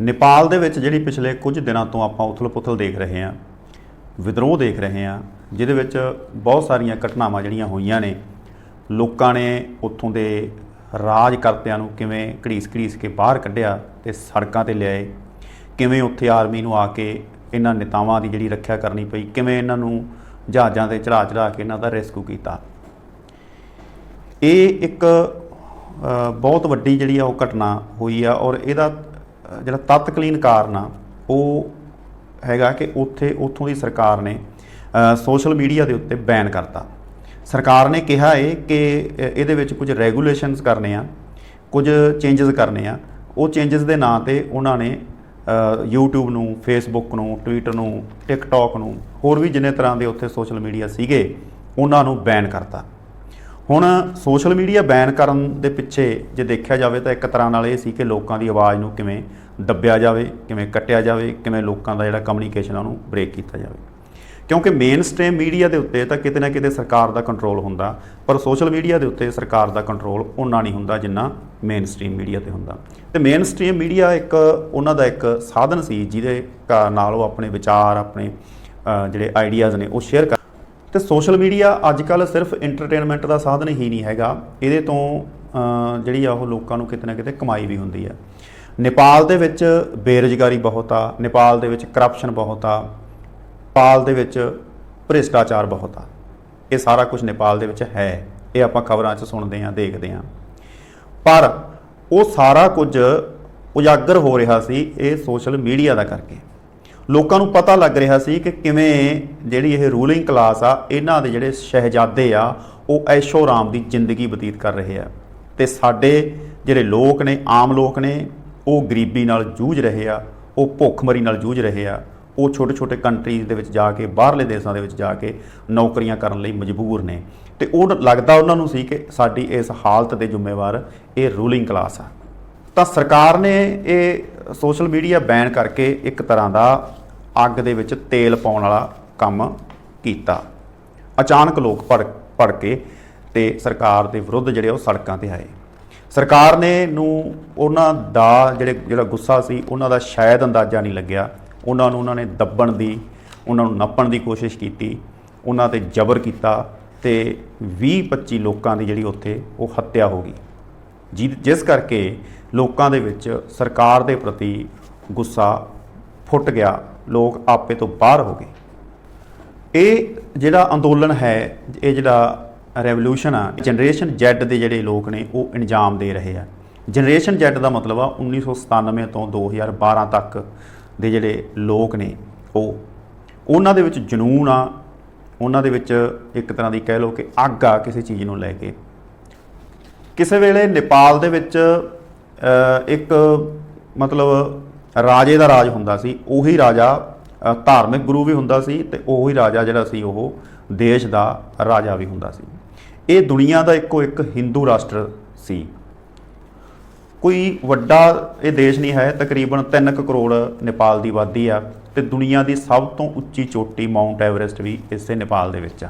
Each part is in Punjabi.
ਨੇਪਾਲ ਦੇ ਵਿੱਚ ਜਿਹੜੀ ਪਿਛਲੇ ਕੁਝ ਦਿਨਾਂ ਤੋਂ ਆਪਾਂ ਉਥਲ-ਪੁਥਲ ਦੇਖ ਰਹੇ ਹਾਂ, ਵਿਦਰੋਹ ਦੇਖ ਰਹੇ ਹਾਂ, ਜਿਹਦੇ ਵਿੱਚ ਬਹੁਤ ਸਾਰੀਆਂ ਘਟਨਾਵਾਂ ਜਿਹੜੀਆਂ ਹੋਈਆਂ ਨੇ, ਲੋਕਾਂ ਨੇ ਉੱਥੋਂ ਦੇ ਰਾਜ ਕਰਤਿਆਂ ਨੂੰ ਕਿਵੇਂ ਘੜੀਸ-ਘੜੀਸ ਕੇ ਬਾਹਰ ਕੱਢਿਆ ਤੇ ਸੜਕਾਂ ਤੇ ਲਿਆਏ, ਕਿਵੇਂ ਉੱਥੇ ਆਰਮੀ ਨੂੰ ਆ ਕੇ ਇਹਨਾਂ ਨੇਤਾਵਾਂ ਦੀ ਜਿਹੜੀ ਰੱਖਿਆ ਕਰਨੀ ਪਈ, ਕਿਵੇਂ ਇਹਨਾਂ ਨੂੰ ਜਹਾਜ਼ਾਂ ਤੇ ਚੜਾ ਚੜਾ ਕੇ ਇਹਨਾਂ ਦਾ ਰੈਸਕਿਊ ਕੀਤਾ। ਇਹ ਇੱਕ ਬਹੁਤ ਵੱਡੀ ਜਿਹੜੀ ਆ ਉਹ ਘਟਨਾ ਹੋਈ ਆ ਔਰ ਇਹਦਾ ਜਿਹੜਾ ਤਤਕਾਲੀਨ ਕਾਰਨ ਆ ਉਹ ਹੈਗਾ ਕਿ ਉੱਥੇ ਉੱਥੋਂ ਦੀ ਸਰਕਾਰ ਨੇ ਸੋਸ਼ਲ ਮੀਡੀਆ ਦੇ ਉੱਤੇ ਬੈਨ ਕਰਤਾ। ਸਰਕਾਰ ਨੇ ਕਿਹਾ ਏ ਕਿ ਇਹਦੇ ਵਿੱਚ ਕੁਝ ਰੈਗੂਲੇਸ਼ਨਸ ਕਰਨੇ ਆ ਕੁਝ ਚੇਂਜਸ ਕਰਨੇ ਆ। ਉਹ ਚੇਂਜਸ ਦੇ ਨਾਂ ਤੇ ਉਹਨਾਂ ਨੇ ਅ, YouTube ਨੂੰ Facebook ਨੂੰ Twitter ਨੂੰ TikTok ਨੂੰ ਹੋਰ ਵੀ ਜਿੰਨੇ ਤਰ੍ਹਾਂ ਦੇ ਉੱਥੇ ਸੋਸ਼ਲ ਮੀਡੀਆ ਸੀਗੇ ਉਹਨਾਂ ਨੂੰ ਬੈਨ ਕਰਤਾ। ਹੁਣ ਸੋਸ਼ਲ ਮੀਡੀਆ ਬੈਨ ਕਰਨ ਦੇ ਪਿੱਛੇ ਜੇ ਦੇਖਿਆ ਜਾਵੇ ਤਾਂ ਇੱਕ ਤਰ੍ਹਾਂ ਨਾਲ ਇਹ ਸੀ ਕਿ ਲੋਕਾਂ ਦੀ ਆਵਾਜ਼ ਨੂੰ ਕਿਵੇਂ ਦੱਬਿਆ ਜਾਵੇ, ਕਿਵੇਂ ਕੱਟਿਆ ਜਾਵੇ, ਕਿਵੇਂ ਲੋਕਾਂ ਦਾ ਜਿਹੜਾ ਕਮਿਊਨੀਕੇਸ਼ਨ ਆ ਉਹਨੂੰ ਬ੍ਰੇਕ ਕੀਤਾ ਜਾਵੇ। ਕਿਉਂਕਿ ਮੇਨ ਸਟ੍ਰੀਮ ਮੀਡੀਆ ਦੇ ਉੱਤੇ ਤਾਂ ਕਿਤੇ ਨਾ ਕਿਤੇ ਸਰਕਾਰ ਦਾ ਕੰਟਰੋਲ ਹੁੰਦਾ, ਪਰ ਸੋਸ਼ਲ ਮੀਡੀਆ ਦੇ ਉੱਤੇ ਸਰਕਾਰ ਦਾ ਕੰਟਰੋਲ ਉਹਨਾਂ ਨਹੀਂ ਹੁੰਦਾ ਜਿੰਨਾ ਮੇਨ ਸਟ੍ਰੀਮ ਮੀਡੀਆ ਤੇ ਹੁੰਦਾ। ਤੇ ਮੇਨ ਸਟ੍ਰੀਮ ਮੀਡੀਆ ਇੱਕ ਉਹਨਾਂ ਦਾ ਇੱਕ ਸਾਧਨ ਸੀ ਜਿਹਦੇ ਕਾ- ਨਾਲ ਉਹ ਆਪਣੇ ਵਿਚਾਰ, ਆਪਣੇ ਜਿਹੜੇ ਆਈਡੀਆਜ਼ ਨੇ ਉਹ ਸ਼ੇਅਰ ਕਰ ਤੇ ਸੋਸ਼ਲ ਮੀਡੀਆ ਅੱਜ ਕੱਲ ਸਿਰਫ ਐਂਟਰਟੇਨਮੈਂਟ ਦਾ ਸਾਧਨ ਹੀ ਨਹੀਂ ਹੈਗਾ। ਇਹਦੇ ਤੋਂ ਜਿਹੜੀ ਆ ਉਹ ਲੋਕਾਂ ਨੂੰ ਕਿਤੇ ਨਾ ਕਿਤੇ ਕਮਾਈ ਵੀ ਹੁੰਦੀ ਆ। ਨੇਪਾਲ ਦੇ ਵਿੱਚ ਬੇਰੁਜ਼ਗਾਰੀ ਬਹੁਤ ਆ, ਨੇਪਾਲ ਦੇ ਵਿੱਚ ਕਰਪਸ਼ਨ ਬਹੁਤ ਆ, ਨੇਪਾਲ ਦੇ ਵਿੱਚ ਭ੍ਰਿਸ਼ਟਾਚਾਰ ਬਹੁਤ ਆ। ਇਹ ਸਾਰਾ ਕੁਝ ਨੇਪਾਲ ਦੇ ਵਿੱਚ ਹੈ, ਇਹ ਆਪਾਂ ਖਬਰਾਂ 'ਚ ਸੁਣਦੇ ਹਾਂ, ਦੇਖਦੇ ਹਾਂ। ਪਰ ਉਹ ਸਾਰਾ ਕੁਝ ਉਜਾਗਰ ਹੋ ਰਿਹਾ ਸੀ ਇਹ ਸੋਸ਼ਲ ਮੀਡੀਆ ਦਾ ਕਰਕੇ। ਲੋਕਾਂ ਨੂੰ ਪਤਾ ਲੱਗ ਰਿਹਾ ਸੀ ਕਿ ਕਿਵੇਂ ਜਿਹੜੀ ਇਹ ਰੂਲਿੰਗ ਕਲਾਸ ਆ, ਇਹਨਾਂ ਦੇ ਜਿਹੜੇ ਸ਼ਹਿਜ਼ਾਦੇ ਆ, ਉਹ ਐਸ਼ੋ ਆਰਾਮ ਦੀ ਜ਼ਿੰਦਗੀ ਬਤੀਤ ਕਰ ਰਹੇ ਆ। ਤੇ ਸਾਡੇ ਜਿਹੜੇ ਲੋਕ ਨੇ, ਆਮ ਲੋਕ ਨੇ ਉਹ ਗਰੀਬੀ ਨਾਲ ਜੂਝ ਰਹੇ ਆ, ਉਹ ਭੁੱਖਮਰੀ ਨਾਲ ਜੂਝ ਰਹੇ ਆ, ਉਹ ਛੋਟੇ-ਛੋਟੇ ਕੰਟਰੀਜ਼ ਦੇ ਵਿੱਚ ਜਾ ਕੇ, ਬਾਹਰਲੇ ਦੇਸ਼ਾਂ ਦੇ ਵਿੱਚ ਜਾ ਕੇ ਨੌਕਰੀਆਂ ਕਰਨ ਲਈ ਮਜਬੂਰ ਨੇ। ਤੇ ਉਹ ਲੱਗਦਾ ਉਹਨਾਂ ਨੂੰ ਸੀ ਕਿ ਸਾਡੀ ਇਸ ਹਾਲਤ ਦੇ ਜ਼ਿੰਮੇਵਾਰ ਇਹ ਰੂਲਿੰਗ ਕਲਾਸ ਆ। ਤਾਂ ਸਰਕਾਰ ਨੇ ਇਹ ਸੋਸ਼ਲ ਮੀਡੀਆ ਬੈਨ ਕਰਕੇ ਇੱਕ ਤਰ੍ਹਾਂ ਦਾ ਅੱਗ ਦੇ ਵਿੱਚ ਤੇਲ ਪਾਉਣ ਵਾਲਾ ਕੰਮ ਕੀਤਾ। ਅਚਾਨਕ ਲੋਕ ਭੜ ਭੜ ਕੇ ਤੇ ਸਰਕਾਰ ਦੇ ਵਿਰੁੱਧ ਜਿਹੜੇ ਉਹ ਸੜਕਾਂ ਤੇ ਆਏ। ਸਰਕਾਰ ਨੇ ਨੂੰ ਉਹਨਾਂ ਦਾ ਜਿਹੜੇ, ਜਿਹੜਾ ਗੁੱਸਾ ਸੀ, ਉਹਨਾਂ ਦਾ ਸ਼ਾਇਦ ਅੰਦਾਜ਼ਾ ਨਹੀਂ ਲੱਗਿਆ। ਉਹਨਾਂ ਨੂੰ, ਉਹਨਾਂ ਨੇ ਦੱਬਣ ਦੀ, ਉਹਨਾਂ ਨੂੰ ਨੱਪਣ ਦੀ ਕੋਸ਼ਿਸ਼ ਕੀਤੀ, ਉਹਨਾਂ ਤੇ ਜ਼ਬਰ ਕੀਤਾ ਤੇ 20-25 ਲੋਕਾਂ ਦੀ ਜਿਹੜੀ ਉੱਥੇ ਉਹ ਹੱਤਿਆ ਹੋ ਗਈ। ਜਿ- ਜਿਸ ਕਰਕੇ ਲੋਕਾਂ ਦੇ ਵਿੱਚ ਸਰਕਾਰ ਦੇ ਪ੍ਰਤੀ ਗੁੱਸਾ ਫੁੱਟ ਗਿਆ, ਲੋਕ ਆਪੇ ਤੋਂ ਬਾਹਰ ਹੋ ਗਏ। ਇਹ ਜਿਹੜਾ ਅੰਦੋਲਨ ਹੈ, ਇਹ ਜਿਹੜਾ ਰੈਵੋਲੂਸ਼ਨ ਆ। ਜਨਰੇਸ਼ਨ Z ਦੇ ਜਿਹੜੇ ਲੋਕ ਨੇ, ਉਹ ਇੰਜਾਮ ਦੇ ਰਹੇ ਆ। ਜਨਰੇਸ਼ਨ Z ਦਾ ਮਤਲਬ ਆ 1997 ਤੋਂ 2012 ਤੱਕ ਦੇ ਜਿਹੜੇ ਲੋਕ ਨੇ, ਉਹ ਉਹਨਾਂ ਦੇ ਵਿੱਚ ਜਨੂਨ ਆ। ਉਹਨਾਂ ਦੇ ਵਿੱਚ ਇੱਕ ਤਰ੍ਹਾਂ ਦੀ ਕਹਿ ਲਓ ਕਿ ਅੱਗ ਆ ਕਿਸੇ ਚੀਜ਼ ਨੂੰ ਲੈ ਕੇ। ਕਿਸੇ ਵੇਲੇ ਨੇਪਾਲ ਦੇ ਵਿੱਚ ਇੱਕ ਮਤਲਬ ਰਾਜੇ ਦਾ ਰਾਜ ਹੁੰਦਾ ਸੀ, ਉਹੀ ਰਾਜਾ ਧਾਰਮਿਕ ਗੁਰੂ ਵੀ ਹੁੰਦਾ ਸੀ ਤੇ ਉਹੀ ਰਾਜਾ ਜਿਹੜਾ ਸੀ ਉਹ ਦੇਸ਼ ਦਾ ਰਾਜਾ ਵੀ ਹੁੰਦਾ ਸੀ। ਇਹ ਦੁਨੀਆ ਦਾ ਇੱਕੋ ਇੱਕ ਹਿੰਦੂ ਰਾਸ਼ਟਰ ਸੀ। ਕੋਈ ਵੱਡਾ ਇਹ ਦੇਸ਼ ਨਹੀਂ ਹੈ, ਤਕਰੀਬਨ 3 ਕਰੋੜ ਨੇਪਾਲ ਦੀ ਆਬਾਦੀ ਆ ਤੇ ਦੁਨੀਆ ਦੀ ਸਭ ਤੋਂ ਉੱਚੀ ਚੋਟੀ ਮਾਊਂਟ ਐਵਰੈਸਟ ਵੀ ਇਸੇ ਨੇਪਾਲ ਦੇ ਵਿੱਚ ਆ।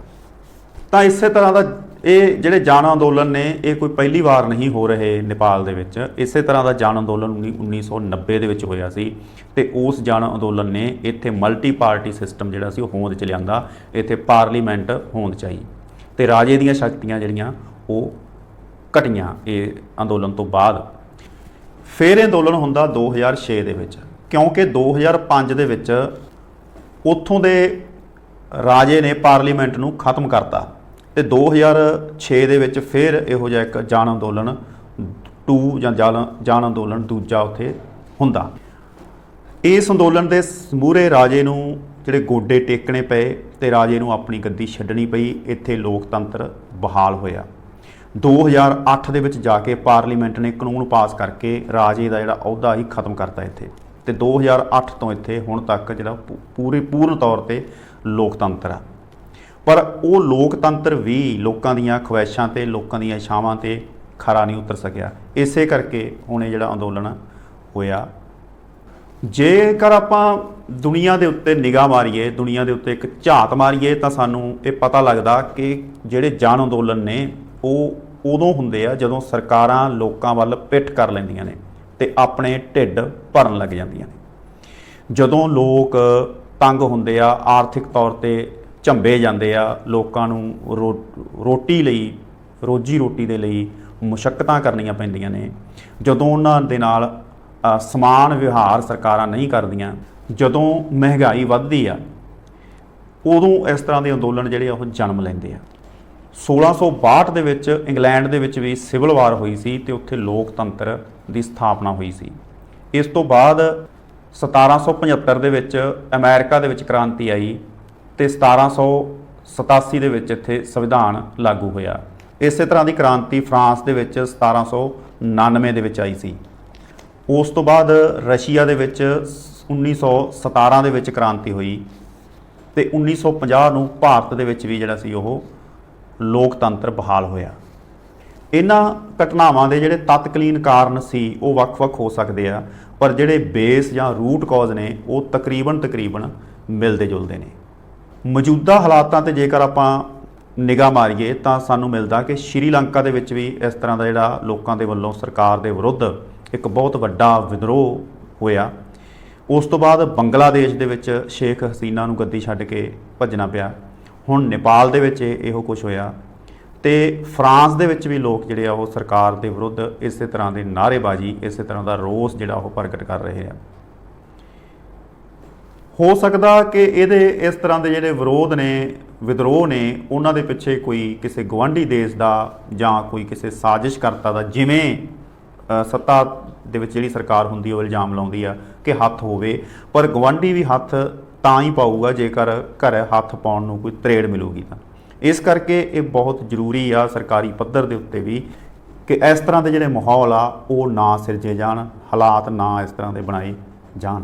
ਤਾਂ ਇਸੇ ਤਰ੍ਹਾਂ ਦਾ ਇਹ ਜਿਹੜੇ ਜਨ ਅੰਦੋਲਨ ਨੇ, ਇਹ ਕੋਈ ਪਹਿਲੀ ਵਾਰ ਨਹੀਂ ਹੋ ਰਹੇ ਨੇਪਾਲ ਦੇ ਵਿੱਚ। ਇਸੇ ਤਰ੍ਹਾਂ ਦਾ ਜਨ ਅੰਦੋਲਨ ਉੱਨੀ- 1990 ਦੇ ਵਿੱਚ ਹੋਇਆ ਸੀ ਤੇ ਉਸ ਜਨ ਅੰਦੋਲਨ ਨੇ ਇੱਥੇ ਮਲਟੀ ਪਾਰਟੀ ਸਿਸਟਮ ਜਿਹੜਾ ਸੀ ਉਹ ਹੋਂਦ ਚ ਲਿਆਂਦਾ, ਇੱਥੇ ਪਾਰਲੀਮੈਂਟ ਹੋਂਦ ਚਾਹੀ ਤੇ ਰਾਜੇ ਦੀਆਂ ਸ਼ਕਤੀਆਂ ਜਿਹੜੀਆਂ ਉਹ ਘਟੀਆਂ ਇਹ ਅੰਦੋਲਨ ਤੋਂ ਬਾਅਦ। ਫਿਰ ਇਹ ਅੰਦੋਲਨ ਹੁੰਦਾ 2006 ਦੇ ਵਿੱਚ, ਕਿਉਂਕਿ 2005 ਦੇ ਵਿੱਚ ਉੱਥੋਂ ਦੇ ਰਾਜੇ ਨੇ ਪਾਰਲੀਮੈਂਟ ਨੂੰ ਖਤਮ ਕਰਤਾ ਤੇ 2006 ਦੇ ਵਿੱਚ ਫਿਰ ਇਹੋ ਜਿਹਾ ਇੱਕ ਜਨ ਅੰਦੋਲਨ 2 ਜਾਂ ਜਨ ਜਨ ਅੰਦੋਲਨ ਦੂਜਾ ਉੱਥੇ ਹੁੰਦਾ। ਇਸ ਅੰਦੋਲਨ ਦੇ ਸਮੂਰੇ ਰਾਜੇ ਨੂੰ ਜਿਹੜੇ ਗੋਡੇ ਟੇਕਣੇ ਪਏ ਤੇ ਰਾਜੇ ਨੂੰ ਆਪਣੀ ਗੱਦੀ ਛੱਡਣੀ ਪਈ, ਇੱਥੇ ਲੋਕਤੰਤਰ ਬਹਾਲ ਹੋਇਆ। 2008 ਦੇ ਵਿੱਚ ਜਾ ਕੇ ਪਾਰਲੀਮੈਂਟ ਨੇ ਕਾਨੂੰਨ ਪਾਸ ਕਰਕੇ ਰਾਜੇ ਦਾ ਜਿਹੜਾ ਅਹੁਦਾ ਹੀ ਖਤਮ ਕਰਤਾ ਇੱਥੇ। ਤੇ 2008 ਤੋਂ ਇੱਥੇ ਹੁਣ ਤੱਕ ਜਿਹੜਾ ਪੂ- ਪੂਰੇ, ਪੂਰਨ ਤੌਰ ਤੇ ਲੋਕਤੰਤਰ ਆ। ਪਰ ਉਹ ਲੋਕਤੰਤਰ ਵੀ ਲੋਕਾਂ ਦੀਆਂ ਖੁਆਇਸ਼ਾਂ ਤੇ, ਲੋਕਾਂ ਦੀਆਂ ਇਛਾਵਾਂ ਤੇ ਖਰਾ ਨਹੀਂ ਉਤਰ ਸਕਿਆ। ਇਸੇ ਕਰਕੇ ਹੁਣ ਇਹ ਜਿਹੜਾ ਅੰਦੋਲਨ ਹੋਇਆ। ਜੇਕਰ ਆਪਾਂ ਦੁਨੀਆ ਦੇ ਉੱਤੇ ਨਿਗਾਹ ਮਾਰੀਏ, ਦੁਨੀਆ ਦੇ ਉੱਤੇ ਇੱਕ ਝਾਤ ਮਾਰੀਏ, ਤਾਂ ਸਾਨੂੰ ਇਹ ਪਤਾ ਲੱਗਦਾ ਕਿ ਜਿਹੜੇ ਜਨ ਅੰਦੋਲਨ ਨੇ, ਉਹ ਉਦੋਂ ਹੁੰਦੇ ਆ ਜਦੋਂ ਸਰਕਾਰਾਂ ਲੋਕਾਂ ਵੱਲ ਪਿੱਠ ਕਰ ਲੈਂਦੀਆਂ ਨੇ ਤੇ ਆਪਣੇ ਢਿੱਡ ਭਰਨ ਲੱਗ ਜਾਂਦੀਆਂ ਨੇ। ਜਦੋਂ ਲੋਕ ਤੰਗ ਹੁੰਦੇ ਆ, ਆਰਥਿਕ ਤੌਰ ਤੇ ਝੰਬੇ ਜਾਂਦੇ ਆ, ਲੋਕਾਂ ਨੂੰ ਰੋ- ਰੋਟੀ ਲਈ, ਰੋਜੀ ਰੋਟੀ ਦੇ ਲਈ ਮੁਸ਼ਕਲਾਂ ਕਰਨੀਆਂ ਪੈਂਦੀਆਂ ਨੇ, ਜਦੋਂ ਉਹਨਾਂ ਦੇ ਨਾਲ ਸਮਾਨ ਵਿਵਹਾਰ ਸਰਕਾਰਾਂ ਨਹੀਂ ਕਰਦੀਆਂ ਜਦੋਂ ਮਹਿੰਗਾਈ ਵੱਧਦੀ ਆ, ਉਦੋਂ ਇਸ ਤਰ੍ਹਾਂ ਦੇ ਅੰਦੋਲਨ ਜਿਹੜੇ ਆ ਉਹ ਜਨਮ ਲੈਂਦੇ ਆ। 1662 ਦੇ ਵਿੱਚ ਇੰਗਲੈਂਡ ਦੇ ਵਿੱਚ ਵੀ ਸਿਵਲ ਵਾਰ ਹੋਈ ਸੀ ਤੇ ਉੱਥੇ ਲੋਕਤੰਤਰ ਦੀ ਸਥਾਪਨਾ ਹੋਈ ਸੀ। ਇਸ ਤੋਂ ਬਾਅਦ 1775 ਦੇ ਵਿੱਚ ਅਮਰੀਕਾ ਦੇ ਵਿੱਚ ਕ੍ਰਾਂਤੀ ਆਈ ਤੇ 1787 ਦੇ ਵਿੱਚ ਇੱਥੇ ਸੰਵਿਧਾਨ ਲਾਗੂ ਹੋਇਆ। ਇਸੇ ਤਰ੍ਹਾਂ ਦੀ ਕ੍ਰਾਂਤੀ ਫਰਾਂਸ ਦੇ ਵਿੱਚ 1799 ਦੇ ਵਿੱਚ ਆਈ ਸੀ। ਉਸ ਤੋਂ ਬਾਅਦ ਰਸ਼ੀਆ ਦੇ ਵਿੱਚ 1917 ਦੇ ਵਿੱਚ ਕ੍ਰਾਂਤੀ ਹੋਈ ਤੇ 1950 ਨੂੰ ਭਾਰਤ ਦੇ ਵਿੱਚ ਵੀ ਜਿਹੜਾ ਸੀ ਉਹ ਲੋਕਤੰਤਰ ਬਹਾਲ ਹੋਇਆ। ਇਹਨਾਂ ਘਟਨਾਵਾਂ ਦੇ ਜਿਹੜੇ ਤਤਕਾਲੀਨ ਕਾਰਨ ਸੀ, ਉਹ ਵੱਖ-ਵੱਖ ਹੋ ਸਕਦੇ ਆ, ਪਰ ਜਿਹੜੇ ਬੇਸ ਜਾਂ ਰੂਟ ਕਾਜ਼ ਨੇ, ਉਹ ਤਕਰੀਬਨ ਤਕਰੀਬਨ ਮਿਲਦੇ ਜੁਲਦੇ ਨੇ। ਮੌਜੂਦਾ ਹਾਲਾਤਾਂ ਤੇ ਜੇਕਰ ਆਪਾਂ ਨਿਗਾਹ ਮਾਰੀਏ, ਤਾਂ ਸਾਨੂੰ ਮਿਲਦਾ ਕਿ ਸ਼੍ਰੀਲੰਕਾ ਦੇ ਵਿੱਚ ਵੀ ਇਸ ਤਰ੍ਹਾਂ ਦਾ ਜਿਹੜਾ ਲੋਕਾਂ ਦੇ ਵੱਲੋਂ ਸਰਕਾਰ ਦੇ ਵਿਰੁੱਧ ਇੱਕ ਬਹੁਤ ਵੱਡਾ ਵਿਦਰੋਹ ਹੋਇਆ। ਉਸ ਤੋਂ ਬਾਅਦ ਬੰਗਲਾਦੇਸ਼ ਦੇ ਵਿੱਚ ਸ਼ੇਖ ਹਸੀਨਾ ਨੂੰ ਗੱਦੀ ਛੱਡ ਕੇ ਭੱਜਣਾ ਪਿਆ। ਹੁਣ ਨੇਪਾਲ ਦੇ ਵਿੱਚ ਇਹੋ ਕੁਝ ਹੋਇਆ ਤੇ ਫਰਾਂਸ ਦੇ ਵਿੱਚ ਵੀ ਲੋਕ ਜਿਹੜੇ ਆ ਉਹ ਸਰਕਾਰ ਦੇ ਵਿਰੁੱਧ ਇਸੇ ਤਰ੍ਹਾਂ ਦੇ ਨਾਅਰੇਬਾਜ਼ੀ, ਇਸੇ ਤਰ੍ਹਾਂ ਦਾ ਰੋਸ ਜਿਹੜਾ ਉਹ ਪ੍ਰਗਟ ਕਰ ਰਹੇ ਆ। ਹੋ ਸਕਦਾ ਕਿ ਇਹਦੇ ਇਸ ਤਰ੍ਹਾਂ ਦੇ ਜਿਹੜੇ ਵਿਰੋਧ ਨੇ, ਵਿਦਰੋਹ ਨੇ, ਉਹਨਾਂ ਦੇ ਪਿੱਛੇ ਕੋਈ ਕਿਸੇ ਗਵਾਂਢੀ ਦੇਸ਼ ਦਾ ਜਾਂ ਕੋਈ ਕਿਸੇ ਸਾਜਿਸ਼ ਕਰਤਾ ਦਾ ਜਿਵੇਂ ਸੱਤਾ ਦੇ ਵਿੱਚ ਜਿਹੜੀ ਸਰਕਾਰ ਹੁੰਦੀ ਉਹ ਇਲਜ਼ਾਮ ਲਾਉਂਦੀ ਆ ਕਿ ਹੱਥ ਹੋਵੇ। ਪਰ ਗਵਾਂਢੀ ਵੀ ਹੱਥ ਤਾਂ ਹੀ ਪਾਊਗਾ, ਜੇਕਰ ਘਰ ਹੱਥ ਪਾਉਣ ਨੂੰ ਕੋਈ ਤਰੇੜ ਮਿਲੂਗੀ ਤਾਂ। ਇਸ ਕਰਕੇ ਇਹ ਬਹੁਤ ਜ਼ਰੂਰੀ ਆ ਸਰਕਾਰੀ ਪੱਧਰ ਦੇ ਉੱਤੇ ਵੀ ਕਿ ਇਸ ਤਰ੍ਹਾਂ ਦੇ ਜਿਹੜੇ ਮਾਹੌਲ ਆ, ਉਹ ਨਾ ਸਿਰਜੇ ਜਾਣ, ਹਾਲਾਤ ਨਾ ਇਸ ਤਰ੍ਹਾਂ ਦੇ ਬਣਾਏ ਜਾਣ।